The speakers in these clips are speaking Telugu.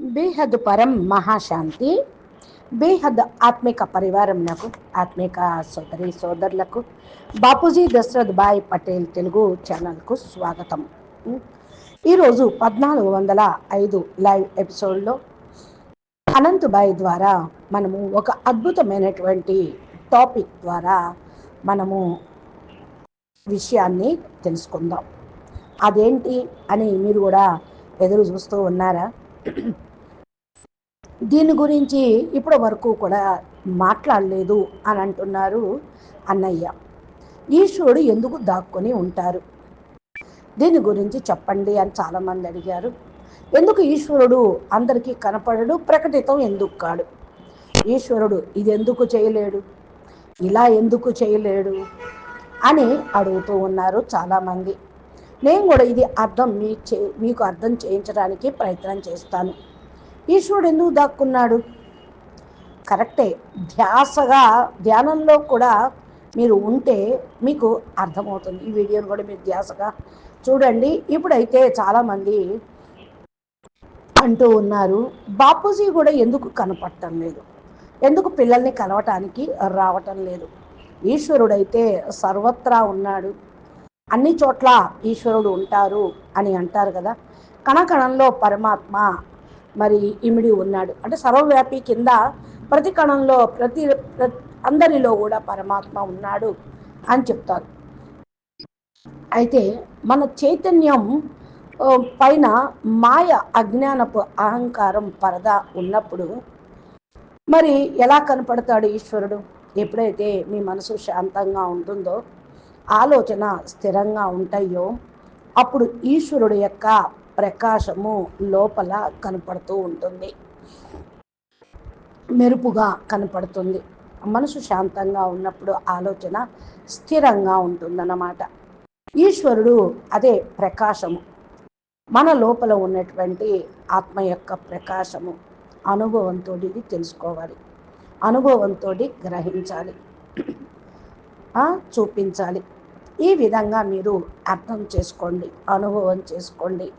బేహద్ పరం మహాశాంతి బేహద్ ఆత్మిక పరివారంలకు ఆత్మిక సోదరి సోదరులకు బాపూజీ దశరథ్ భాయ్ పటేల్ తెలుగు ఛానల్కు స్వాగతం. ఈరోజు పద్నాలుగు వందల ఐదు లైవ్ ఎపిసోడ్లో అనంతబాయ్ ద్వారా మనము ఒక అద్భుతమైనటువంటి టాపిక్ ద్వారా మనము విషయాన్ని తెలుసుకుందాం. అదేంటి అని మీరు కూడా ఎదురు చూస్తూ ఉన్నారా? దీని గురించి ఇప్పటి వరకు కూడా మాట్లాడలేదు అని అంటున్నారు అన్నయ్య. ఈశ్వరుడు ఎందుకు దాక్కొని ఉంటారు? దీని గురించి చెప్పండి అని చాలామంది అడిగారు. ఎందుకు ఈశ్వరుడు అందరికీ కనపడడు ప్రకటితం ఎందుకు కాడు? ఈశ్వరుడు ఇది ఎందుకు చేయలేడు? ఇలా ఎందుకు చేయలేడు? అని అడుగుతూ ఉన్నారు చాలామంది. నేను కూడా ఇది అర్థం మీ చే మీకు అర్థం చేయించడానికి ప్రయత్నం చేస్తాను. ఈశ్వరుడు ఎందుకు దాక్కున్నాడు? కరెక్టే. ధ్యాసగా ధ్యానంలో కూడా మీరు ఉంటే మీకు అర్థమవుతుంది. ఈ వీడియోని కూడా మీరు ధ్యాసగా చూడండి. ఇప్పుడైతే చాలామంది అంటూ ఉన్నారు బాపూజీ కూడా ఎందుకు కనపడటం లేదు? ఎందుకు పిల్లల్ని కలవటానికి రావటం లేదు? ఈశ్వరుడైతే సర్వత్రా ఉన్నాడు. అన్ని చోట్ల ఈశ్వరుడు ఉంటారు అని అంటారు కదా. కణకణంలో పరమాత్మ మరి ఇమిడి ఉన్నాడు. అంటే సర్వవ్యాపి కింద ప్రతి కణంలో ప్రతి అందరిలో కూడా పరమాత్మ ఉన్నాడు అని చెప్తారు. అయితే మన చైతన్యం పైన మాయ అజ్ఞానపు అహంకారం పరద ఉన్నప్పుడు మరి ఎలా కనపడతాడు ఈశ్వరుడు? ఎప్పుడైతే మీ మనసు శాంతంగా ఉంటుందో ఆలోచన స్థిరంగా ఉంటాయో అప్పుడు ఈశ్వరుడు యొక్క ప్రకాశము లోపల కనపడుతూ ఉంటుంది. మెరుపుగా కనపడుతుంది. మనసు శాంతంగా ఉన్నప్పుడు ఆలోచన స్థిరంగా ఉంటుందన్నమాట. ఈశ్వరుడు అదే ప్రకాశము. మన లోపల ఉన్నటువంటి ఆత్మ యొక్క ప్రకాశము అనుభవంతో తెలుసుకోవాలి. అనుభవంతో గ్రహించాలి. చూపించాలి. ఈ విధంగా మీరు అర్థం చేసుకోండి అనుభవం చేసుకోండి.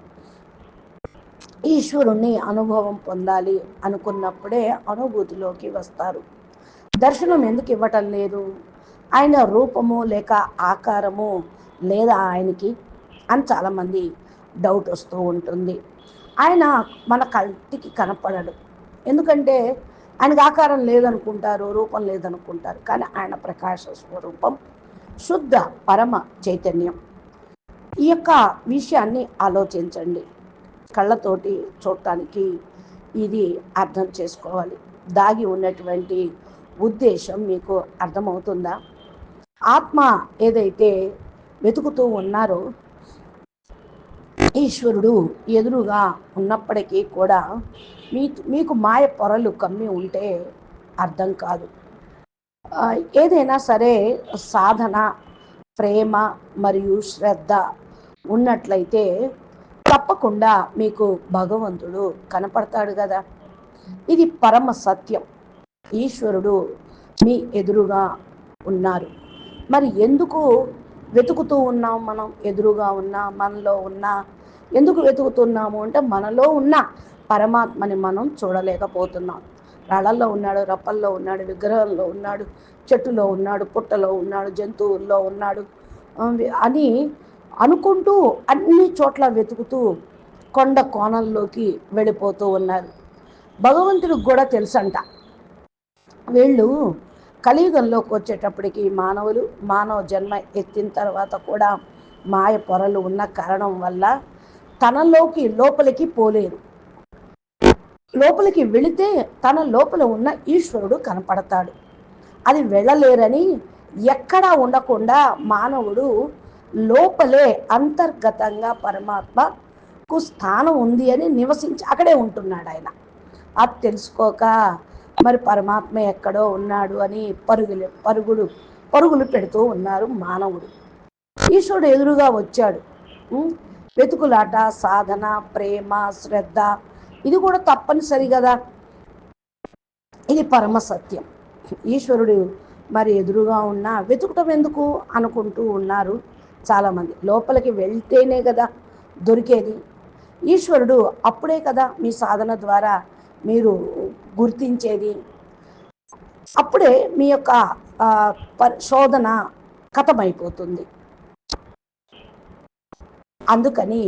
ఈశ్వరుణ్ణి అనుభవం పొందాలి అనుకున్నప్పుడే అనుభూతిలోకి వస్తారు. దర్శనం ఎందుకు ఇవ్వటం లేదు? ఆయన రూపము లేక ఆకారము లేదా ఆయనకి? అని చాలామంది డౌట్ వస్తూ ఉంటుంది. ఆయన మన కంటికి కనపడడు. ఎందుకంటే ఆయనకు ఆకారం లేదనుకుంటారు రూపం లేదనుకుంటారు. కానీ ఆయన ప్రకాశ స్వరూపం శుద్ధ పరమ చైతన్యం. ఈ యొక్క విషయాన్ని ఆలోచించండి. కళ్ళతోటి చూడటానికి ఇది అర్థం చేసుకోవాలి. దాగి ఉన్నటువంటి ఉద్దేశం మీకు అర్థమవుతుందా? ఆత్మ ఏదైతే వెతుకుతూ ఉన్నారో ఈశ్వరుడు ఎదురుగా ఉన్నప్పటికీ కూడా మీ మీకు మాయ పొరలు కమ్మి ఉంటే అర్థం కాదు. ఏదైనా సరే సాధన ప్రేమ మరియు శ్రద్ధ ఉన్నట్లయితే తప్పకుండా మీకు భగవంతుడు కనపడతాడు కదా. ఇది పరమ సత్యం. ఈశ్వరుడు మీ ఎదురుగా ఉన్నారు. మరి ఎందుకు వెతుకుతూ ఉన్నాం మనం? ఎదురుగా ఉన్నా మనలో ఉన్నా. ఎందుకు వెతుకుతున్నాము? అంటే మనలో ఉన్న. పరమాత్మని మనం చూడలేకపోతున్నాం. రాళ్ళల్లో ఉన్నాడు రప్పల్లో ఉన్నాడు విగ్రహంలో ఉన్నాడు చెట్టులో ఉన్నాడు పుట్టలో ఉన్నాడు జంతువుల్లో ఉన్నాడు అని అనుకుంటూ అన్ని చోట్ల వెతుకుతూ కొండ కోణంలోకి వెళ్ళిపోతూ ఉన్నారు. భగవంతుడికి కూడా తెలుసంట. వీళ్ళు కలియుగంలోకి వచ్చేటప్పటికి మానవులు మానవ జన్మ ఎత్తిన తర్వాత కూడా మాయ పొరలు ఉన్న కారణం వల్ల తనలోకి లోపలికి పోలేరు. లోపలికి వెళితే తన లోపల ఉన్న ఈశ్వరుడు కనపడతాడు. అది వెళ్ళలేరని ఎక్కడా ఉండకుండా మానవుడు లోపలే అంతర్గతంగా పరమాత్మకు స్థానం ఉంది అని నివసించి అక్కడే ఉంటున్నాడు ఆయన. అది తెలుసుకోక మరి పరమాత్మ ఎక్కడో ఉన్నాడు అని పరుగులు పరుగులు పరుగులు పెడుతూ ఉన్నారు మానవుడు. ఈశ్వరుడు ఎదురుగా వచ్చాడు. వెతుకులాట సాధన ప్రేమ శ్రద్ధ ఇది కూడా తప్పనిసరి కదా. ఇది పరమ సత్యం. ఈశ్వరుడు మరి ఎదురుగా ఉన్నా వెతుకటం ఎందుకు అనుకుంటూ ఉన్నారు చాలామంది. లోపలికి వెళ్తేనే కదా దొరికేది. ఈశ్వరుడు అప్పుడే కదా మీ సాధన ద్వారా మీరు గుర్తించేది. అప్పుడే మీ యొక్క పరిశోధన శోధన కథమైపోతుంది. అందుకని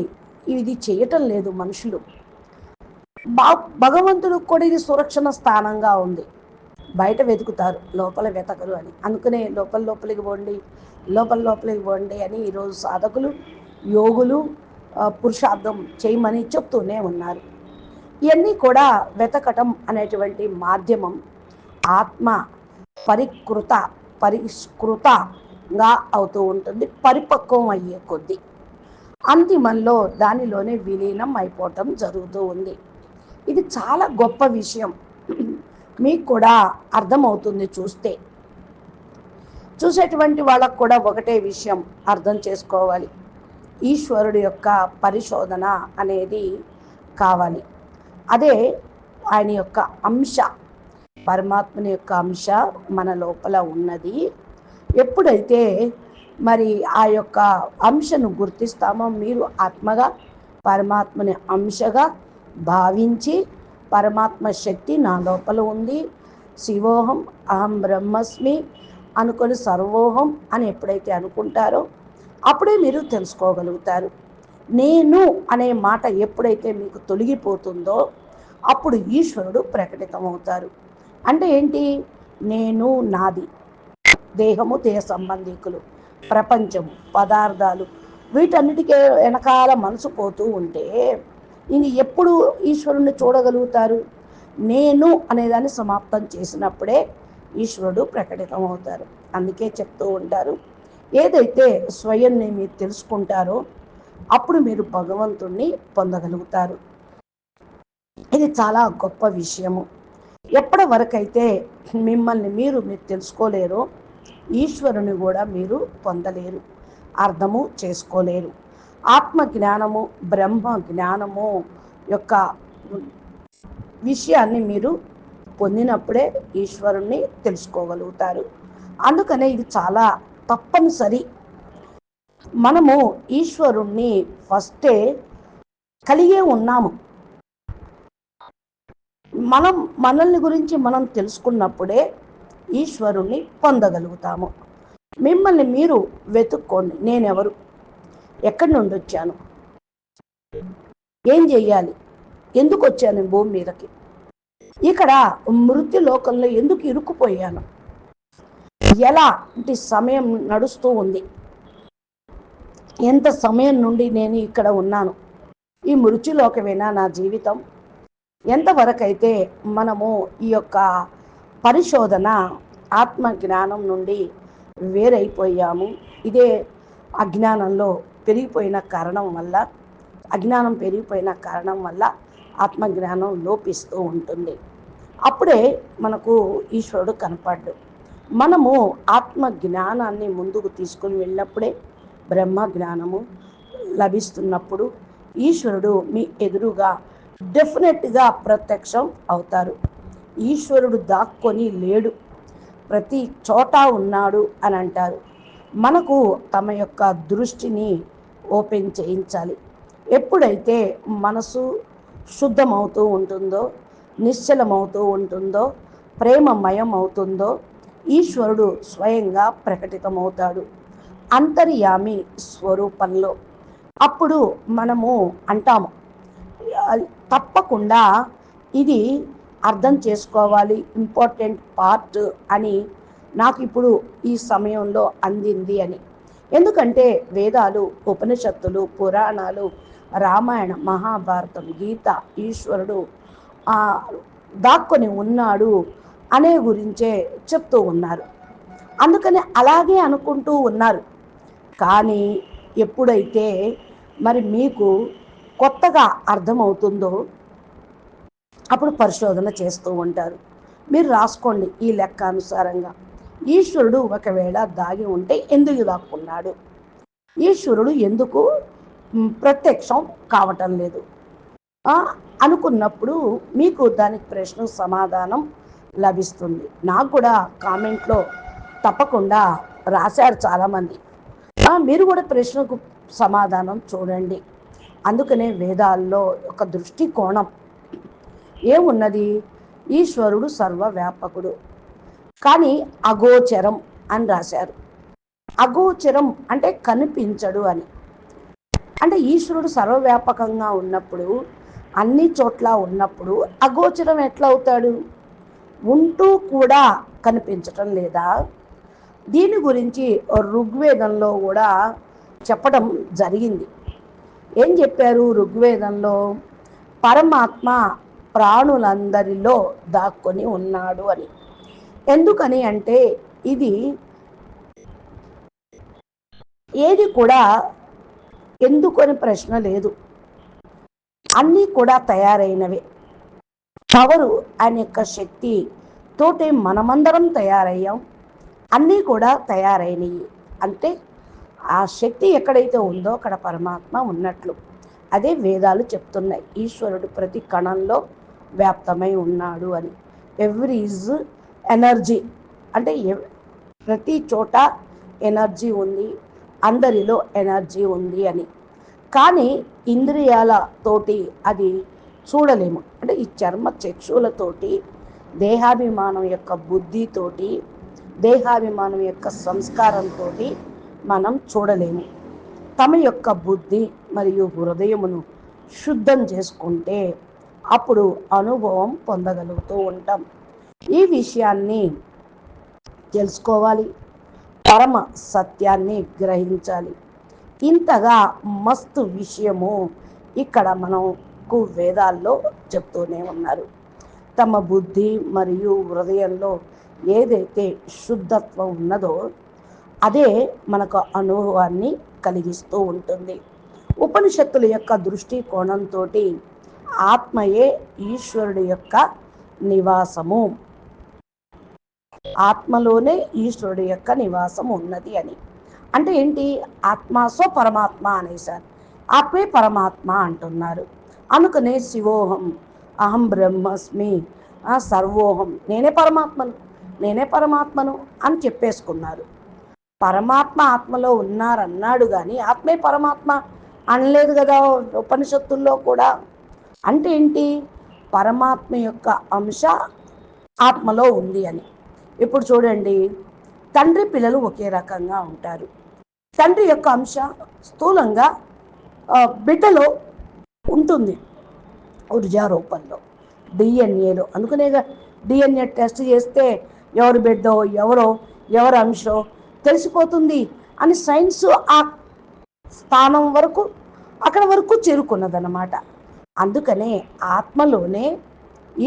ఇది చేయటం లేదు మనుషులు. భగవంతుడు కూడా ఇది సురక్షణ స్థానంగా ఉంది. బయట వెతుకుతారు లోపల వెతకరు అని. అనుకునే లోపల లోపలికి పోండి లోపల లోపలికి పోండి అని ఈరోజు సాధకులు యోగులు పురుషార్థం చేయమని చెప్తూనే ఉన్నారు. ఇవన్నీ కూడా వెతకటం అనేటువంటి మాధ్యమం. ఆత్మ పరికృత పరిష్కృతంగా అవుతూ ఉంటుంది పరిపక్వం అయ్యే కొద్దీ. అంతిమంలో దానిలోనే విలీనం అయిపోవటం జరుగుతూ ఉంది. ఇది చాలా గొప్ప విషయం. మీకు కూడా అర్థమవుతుంది చూస్తే. చూసేటువంటి వాళ్ళకు కూడా ఒకటే విషయం అర్థం చేసుకోవాలి. ఈశ్వరుడు యొక్క పరిశోధన అనేది కావాలి. అదే ఆయన యొక్క అంశ. పరమాత్మని యొక్క అంశ మన లోపల ఉన్నది. ఎప్పుడైతే మరి ఆ యొక్క అంశను గుర్తిస్తామో మీరు ఆత్మగా పరమాత్మని అంశగా భావించి పరమాత్మ శక్తి నా లోపల ఉంది. శివోహం అహం బ్రహ్మస్మి అనుకొని సర్వోహం అని ఎప్పుడైతే అనుకుంటారో అప్పుడే మీరు తెలుసుకోగలుగుతారు. నేను అనే మాట ఎప్పుడైతే మీకు తొలగిపోతుందో అప్పుడు ఈశ్వరుడు ప్రకటితమవుతారు. అంటే ఏంటి? నేను నాది దేహము దేహ సంబంధికులు ప్రపంచము పదార్థాలు వీటన్నిటికీ వెనకాల మనసు పోతూ ఉంటే ఇంక ఎప్పుడు ఈశ్వరుణ్ణి చూడగలుగుతారు? నేను అనేదాన్ని సమాప్తం చేసినప్పుడే ఈశ్వరుడు ప్రకటితం అవుతారు అందుకే చెప్తూ ఉంటారు ఏదైతే స్వయంని మీరు తెలుసుకుంటారో అప్పుడు మీరు భగవంతుణ్ణి పొందగలుగుతారు. ఇది చాలా గొప్ప విషయము. ఎప్పటి వరకైతే మిమ్మల్ని మీరు మీరు తెలుసుకోలేరో ఈశ్వరుని కూడా మీరు పొందలేరు అర్థము చేసుకోలేరు. ఆత్మ జ్ఞానము బ్రహ్మ జ్ఞానము యొక్క విషయాన్ని మీరు పొందినప్పుడే ఈశ్వరుణ్ణి తెలుసుకోగలుగుతారు. అందుకనే ఇది చాలా తప్పనిసరి. మనము ఈశ్వరుణ్ణి ఫస్టే కలిగే ఉన్నాము. మనం మనల్ని గురించి మనం తెలుసుకున్నప్పుడే ఈశ్వరుణ్ణి పొందగలుగుతాము. మిమ్మల్ని మీరు వెతుక్కోండి. నేనెవరు? ఎక్కడి నుండి వచ్చాను? ఏం చెయ్యాలి? ఎందుకు వచ్చాను భూమి మీదకి? ఇక్కడ మృత్యు లోకంలో ఎందుకు ఇరుక్కుపోయాను? ఎలాంటి సమయం నడుస్తూ ఉంది? ఎంత సమయం నుండి నేను ఇక్కడ ఉన్నాను? ఈ మృత్యులోకమేనా నా జీవితం? ఎంతవరకైతే మనము ఈ యొక్క పరిశోధన ఆత్మ జ్ఞానం నుండి వేరైపోయాము ఇదే అజ్ఞానంలో పెరిగిపోయిన కారణం వల్ల అజ్ఞానం పెరిగిపోయిన కారణం వల్ల ఆత్మజ్ఞానం లోపిస్తూ ఉంటుంది. అప్పుడే మనకు ఈశ్వరుడు కనపడ్డు. మనము ఆత్మ జ్ఞానాన్ని ముందుకు తీసుకుని వెళ్ళినప్పుడే బ్రహ్మ జ్ఞానము లభిస్తున్నప్పుడు ఈశ్వరుడు మీ ఎదురుగా డెఫినెట్గా ప్రత్యక్షం అవుతారు. ఈశ్వరుడు దాక్కొని లేడు. ప్రతి చోట ఉన్నాడు అని అంటారు. మనకు తమ యొక్క దృష్టిని ఓపెన్ చేయించాలి. ఎప్పుడైతే మనసు శుద్ధమవుతూ ఉంటుందో నిశ్చలమవుతూ ఉంటుందో ప్రేమమయం అవుతుందో ఈశ్వరుడు స్వయంగా ప్రకటితమవుతాడు. అంతర్యామి స్వరూపంలో. అప్పుడు మనము అంటాము తప్పకుండా ఇది అర్థం చేసుకోవాలి ఇంపార్టెంట్ పార్ట్ అని నాకు ఇప్పుడు ఈ సమయంలో అందింది అని. ఎందుకంటే వేదాలు ఉపనిషత్తులు పురాణాలు రామాయణం మహాభారతం గీత ఈశ్వరుడు దాక్కొని ఉన్నాడు అనే గురించే చెప్తూ ఉన్నారు. అందుకని అలాగే అనుకుంటూ ఉన్నారు. కానీ ఎప్పుడైతే మరి మీకు కొత్తగా అర్థమవుతుందో అప్పుడు పరిశోధన చేస్తూ ఉంటారు. మీరు రాసుకోండి ఈ లెక్క అనుసారంగా. ఈశ్వరుడు ఒకవేళ దాగి ఉంటే ఎందుకు దాక్కున్నాడు ఈశ్వరుడు ఎందుకు ప్రత్యక్షం కావటం లేదు. అనుకున్నప్పుడు మీకు దానికి ప్రశ్న సమాధానం లభిస్తుంది. నాకు కూడా కామెంట్లో తప్పకుండా రాశారు చాలామంది. మీరు కూడా ప్రశ్నకు సమాధానం చూడండి. అందుకనే వేదాల్లో ఒక దృష్టికోణం. ఏమున్నది ఈశ్వరుడు సర్వవ్యాపకుడు. కానీ అగోచరం అని రాశారు. అగోచరం అంటే కనిపించడు అని. అంటే ఈశ్వరుడు సర్వవ్యాపకంగా ఉన్నప్పుడు అన్ని చోట్ల ఉన్నప్పుడు అగోచరం ఎట్లా అవుతాడు? ఉంటూ కూడా కనిపించటం లేదా? దీని గురించి ఋగ్వేదంలో కూడా చెప్పడం జరిగింది. ఏం చెప్పారు ఋగ్వేదంలో? పరమాత్మ ప్రాణులందరిలో దాక్కొని ఉన్నాడు అని. ఎందుకని అంటే ఇది ఏది కూడా ఎందుకని ప్రశ్న లేదు. అన్నీ కూడా తయారైనవే. పవరు ఆయన యొక్క శక్తి తోటే మనమందరం తయారయ్యాం. అన్నీ కూడా తయారైనవి అంటే ఆ శక్తి ఎక్కడైతే ఉందో అక్కడ పరమాత్మ ఉన్నట్లు. అదే వేదాలు చెప్తున్నాయి. ఈశ్వరుడు ప్రతి కణంలో వ్యాప్తమై ఉన్నాడు అని. Every is energy. అంటే ప్రతి చోట ఎనర్జీ ఉంది అందరిలో ఎనర్జీ ఉంది అని. కానీ ఇంద్రియాలతోటి అది చూడలేము. అంటే ఈ చర్మ చక్షులతోటి దేహాభిమానం యొక్క బుద్ధితోటి దేహాభిమానం యొక్క సంస్కారంతో మనం చూడలేము. తమ యొక్క బుద్ధి మరియు హృదయమును శుద్ధం చేసుకుంటే అప్పుడు అనుభవం పొందగలుగుతూ ఉంటాం. ఈ విషయాన్ని తెలుసుకోవాలి. పరమ సత్యాన్ని గ్రహించాలి. ఇంతగా మస్తు విషయము ఇక్కడ మనకు వేదాల్లో చెప్తూనే ఉన్నారు. తమ బుద్ధి మరియు హృదయంలో ఏదైతే శుద్ధత్వం ఉన్నదో అదే మనకు అనుభవాన్ని కలిగిస్తూ ఉంటుంది. ఉపనిషత్తుల యొక్క దృష్టికోణంతో ఆత్మయే ఈశ్వరుడి యొక్క నివాసము. ఆత్మలోనే ఈశ్వరుడి యొక్క నివాసం ఉన్నది అని. అంటే ఏంటి? ఆత్మాసో పరమాత్మ అనేసారు ఆత్మే పరమాత్మ అంటున్నారు. అనుకనే శివోహం అహం బ్రహ్మస్మి సర్వోహం నేనే పరమాత్మను నేనే పరమాత్మను అని చెప్పేసుకున్నారు. పరమాత్మ ఆత్మలో ఉన్నారన్నాడు కానీ ఆత్మే పరమాత్మ అనలేదు కదా ఉపనిషత్తుల్లో కూడా. అంటే ఏంటి? పరమాత్మ యొక్క అంశ ఆత్మలో ఉంది అని. ఇప్పుడు చూడండి. తండ్రి పిల్లలు ఒకే రకంగా ఉంటారు. తండ్రి యొక్క అంశ స్థూలంగా బిడ్డలో ఉంటుంది. ఉర్జా రూపంలో డిఎన్ఏలో. అనుకునేగా డిఎన్ఏ టెస్ట్ చేస్తే ఎవరు బిడ్డో ఎవరో ఎవరు అంశో తెలిసిపోతుంది అని సైన్స్ ఆ స్థానం వరకు అక్కడ వరకు చేరుకున్నదన్నమాట. అందుకనే ఆత్మలోనే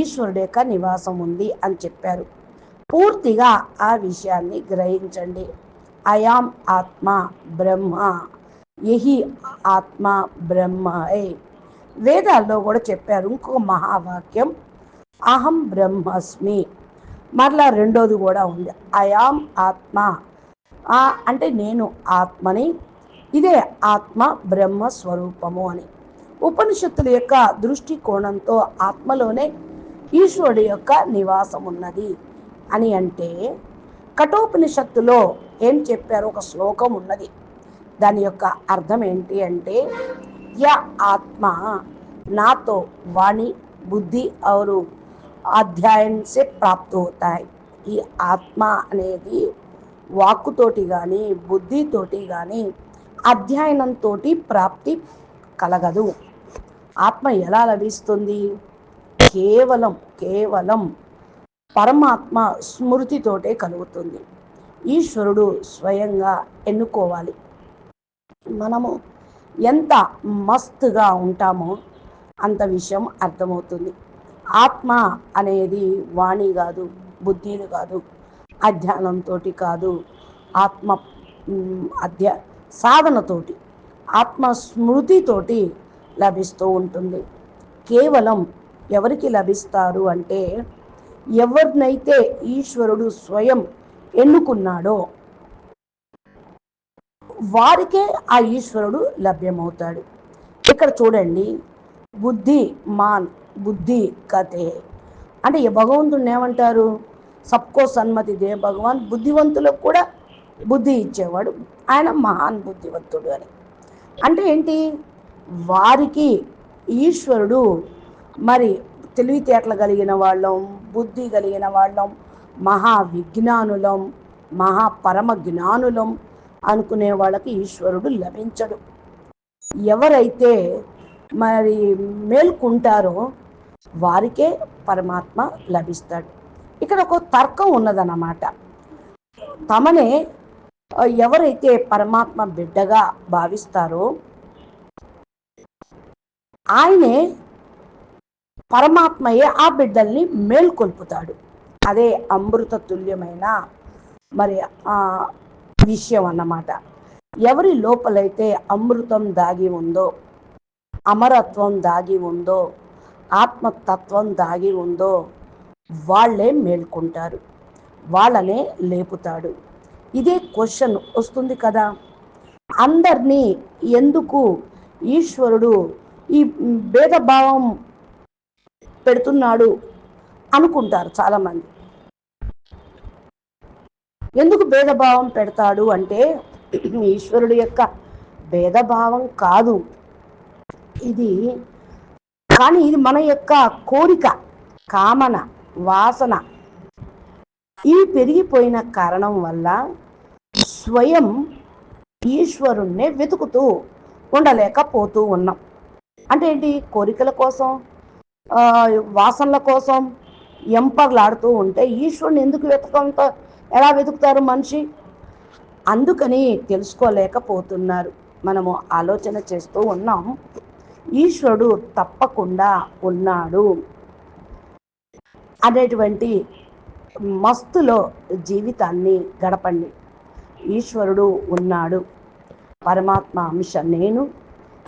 ఈశ్వరుడు యొక్క నివాసం ఉంది అని చెప్పారు. పూర్తిగా ఆ విషయాన్ని గ్రహించండి. అయాం ఆత్మ బ్రహ్మ. యహి ఆత్మ బ్రహ్మ వేదాల్లో కూడా చెప్పారు ఇంకొక మహావాక్యం అహం బ్రహ్మస్మి మరలా రెండోది కూడా ఉంది అయాం ఆత్మ అంటే నేను ఆత్మని ఇదే ఆత్మ బ్రహ్మ స్వరూపము అని. ఉపనిషత్తుల యొక్క దృష్టికోణంతో ఆత్మలోనే ఈశ్వరుడు యొక్క నివాసం ఉన్నది అని అంటే కఠోపనిషత్తులో ఏం చెప్పారు? ఒక శ్లోకం ఉన్నది. దాని యొక్క అర్థం ఏంటి అంటే య ఆత్మ నాతో వాణి బుద్ధి అవరు అధ్యాయంసే ప్రాప్తవుతాయి. అవుతాయి ఈ ఆత్మ అనేది వాక్కుతోటి కానీ బుద్ధితోటి కానీ అధ్యయనంతో ప్రాప్తి కలగదు. ఆత్మ ఎలా లభిస్తుంది? కేవలం కేవలం పరమాత్మ స్మృతితోటే కలుగుతుంది. ఈశ్వరుడు స్వయంగా ఎన్నుకోవాలి. మనము ఎంత మస్తుగా ఉంటామో అంత విషయం అర్థమవుతుంది. ఆత్మ అనేది వాణి కాదు బుద్ధిని కాదు అధ్యయనంతో కాదు ఆత్మ అధ్య సాధనతోటి ఆత్మ స్మృతితోటి లభిస్తూ ఉంటుంది. కేవలం ఎవరికి లభిస్తారు అంటే ఎవరినైతే ఈశ్వరుడు స్వయం ఎన్నుకున్నాడో వారికే ఆ ఈశ్వరుడు లభ్యమవుతాడు. ఇక్కడ చూడండి బుద్ధి మాన్ బుద్ధి కథే. అంటే భగవంతుడిని ఏమంటారు? సబ్కో సన్మతి దే భగవాన్ బుద్ధివంతులకు కూడా బుద్ధి ఇచ్చేవాడు. ఆయన మహాన్ బుద్ధివంతుడు అని. అంటే ఏంటి? వారికి ఈశ్వరుడు మరి తెలివితేటలు కలిగిన వాళ్ళం బుద్ధి కలిగిన వాళ్ళం మహా విజ్ఞానులం మహా పరమ జ్ఞానులం అనుకునే వాళ్ళకి ఈశ్వరుడు లభించడు. ఎవరైతే మరి మేల్కుంటారో వారికే పరమాత్మ లభిస్తాడు. ఇక్కడ ఒక తర్కం ఉన్నదన్నమాట. తమనే ఎవరైతే పరమాత్మ బిడ్డగా భావిస్తారో ఆయనే పరమాత్మయే ఆ బిడ్డల్ని మేల్కొల్పుతాడు. అదే అమృత తుల్యమైన మరి ఆ విషయం అన్నమాట. ఎవరి లోపలైతే అమృతం దాగి ఉందో అమరత్వం దాగి ఉందో ఆత్మతత్వం దాగి ఉందో వాళ్ళే మేల్కొంటారు. వాళ్ళనే లేపుతాడు. ఇదే క్వశ్చన్ వస్తుంది కదా. అందరినీ ఎందుకు ఈశ్వరుడు ఈ భేదభావం పెడుతున్నాడు అనుకుంటారు చాలామంది. ఎందుకు భేదభావం పెడతాడు అంటే ఈశ్వరుడు యొక్క భేదభావం కాదు. ఇది కానీ ఇది మన యొక్క కోరిక కామన వాసన. ఈ పెరిగిపోయిన కారణం వల్ల స్వయం ఈశ్వరుణ్ణే వెతుకుతూ ఉండలేకపోతూ ఉన్నాం. అంటే ఏంటి? కోరికల కోసం వాసనల కోసం ఎంపర్లాడుతూ ఉంటే ఈశ్వరుని ఎందుకు వెతకంత? ఎలా వెతుకుతారు మనిషి? అందుకని తెలుసుకోలేకపోతున్నారు. మనము ఆలోచన చేస్తూ ఉన్నాం. ఈశ్వరుడు తప్పకుండా ఉన్నాడు అనేటువంటి మస్తులో జీవితాన్ని గడపండి. ఈశ్వరుడు ఉన్నాడు. పరమాత్మ అంశ నేను.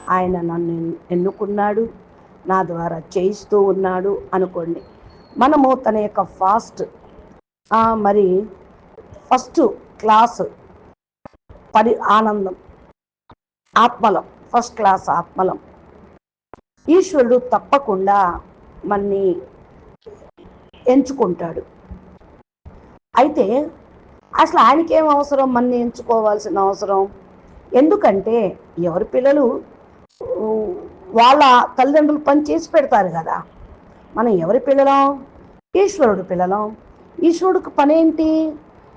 ఆయన నన్ను ఎన్నుకున్నాడు. నా ద్వారా చేయిస్తూ ఉన్నాడు అనుకోండి. మనము తన యొక్క ఫాస్ట్ మరి ఫస్ట్ క్లాస్ పరి ఆనందం ఆత్మలం ఫస్ట్ క్లాస్ ఆత్మలం. ఈశ్వరుడు తప్పకుండా మన్ని ఎంచుకుంటాడు. అయితే అసలు ఆయనకేం అవసరం? మన్ని ఎంచుకోవాల్సిన అవసరం? ఎందుకంటే ఎవరి పిల్లలు వాళ్ళ తల్లిదండ్రులు పని చేసి పెడతారు కదా. మనం ఎవరి పిల్లలం? ఈశ్వరుడు పిల్లలం. ఈశ్వరుడికి పని ఏంటి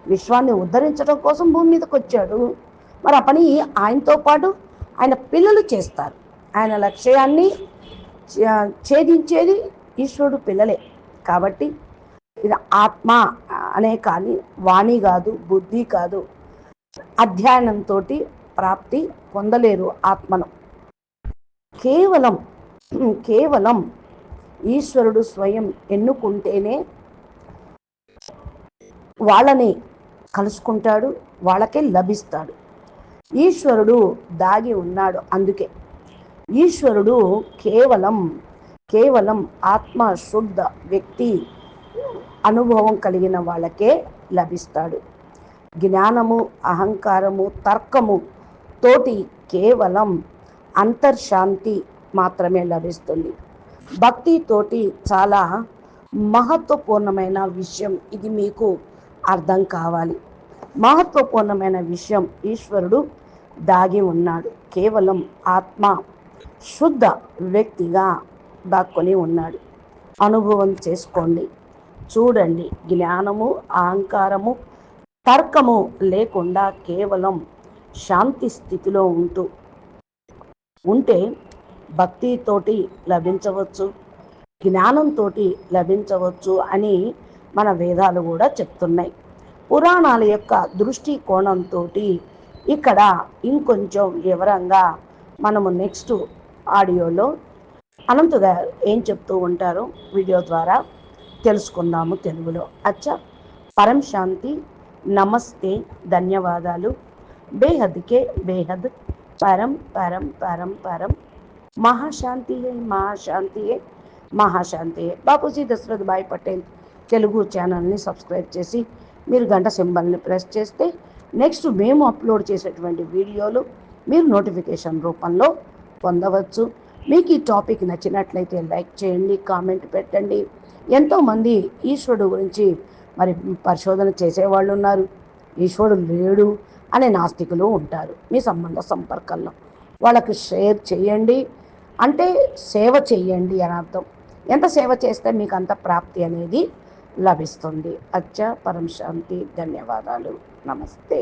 విశ్వాన్ని ఉద్ధరించడం కోసం భూమి మీదకి వచ్చాడు. మరి ఆ పని ఆయనతో పాటు ఆయన పిల్లలు చేస్తారు. ఆయన లక్ష్యాన్ని ఛేదించేది ఈశ్వరుడు పిల్లలే. కాబట్టి ఇది ఆత్మ అనే కానీ వాణి కాదు బుద్ధి కాదు. అధ్యయనంతో ప్రాప్తి పొందలేరు ఆత్మను. కేవలం కేవలం ఈశ్వరుడు స్వయం ఎన్నుకుంటేనే వాళ్ళని కలుసుకుంటాడు వాళ్ళకే లభిస్తాడు. ఈశ్వరుడు దాగి ఉన్నాడు అందుకే. ఈశ్వరుడు కేవలం కేవలం ఆత్మ శుద్ధ వ్యక్తి అనుభవం కలిగిన వాళ్ళకే లభిస్తాడు. జ్ఞానము అహంకారము తర్కము తోటి కేవలం అంతర్శాంతి మాత్రమే లభిస్తుంది. భక్తితోటి చాలా మహత్వపూర్ణమైన విషయం ఇది మీకు అర్థం కావాలి. మహత్వపూర్ణమైన విషయం ఈశ్వరుడు దాగి ఉన్నాడు. కేవలం ఆత్మ శుద్ధ వ్యక్తిగా దాక్కొని ఉన్నాడు. అనుభవం చేసుకోండి. చూడండి. జ్ఞానము అహంకారము తర్కము లేకుండా కేవలం శాంతి స్థితిలో ఉంటూ ఉంటే భక్తితోటి లభించవచ్చు జ్ఞానంతో లభించవచ్చు అని మన వేదాలు కూడా చెప్తున్నాయి. పురాణాల యొక్క దృష్టి కోణంతో ఇక్కడ ఇంకొంచెం వివరంగా మనము నెక్స్ట్ ఆడియోలో అనంత గారు ఏం చెప్తూ ఉంటారో వీడియో ద్వారా తెలుసుకుందాము తెలుగులో. అచ్చా పరం శాంతి నమస్తే ధన్యవాదాలు. బేహద్కే బేహద్. పరం పరం పరం పరం. మహాశాంతి మహాశాంతి మహాశాంతి బాపూజీ దశరథ్ భాయ్ పటేల్ తెలుగు ఛానల్ని సబ్స్క్రైబ్ చేసి మీరు గంట సింబల్ని ప్రెస్ చేస్తే నెక్స్ట్ మేము అప్లోడ్ చేసేటువంటి వీడియోలు మీరు నోటిఫికేషన్ రూపంలో పొందవచ్చు. మీకు ఈ టాపిక్ నచ్చినట్లయితే లైక్ చేయండి కామెంట్ పెట్టండి. ఎంతోమంది ఈశ్వరుడు గురించి మరి పరిశోధన చేసేవాళ్ళు ఉన్నారు. ఈశ్వరుడు లేడు అనే నాస్తికులు ఉంటారు మీ సంబంధ సంపర్కంలో. వాళ్ళకి షేర్ చేయండి. అంటే సేవ చేయండి అని అర్థం. ఎంత సేవ చేస్తే మీకు అంత ప్రాప్తి అనేది లభిస్తుంది. అచ్చ పరం శాంతి ధన్యవాదాలు. నమస్తే.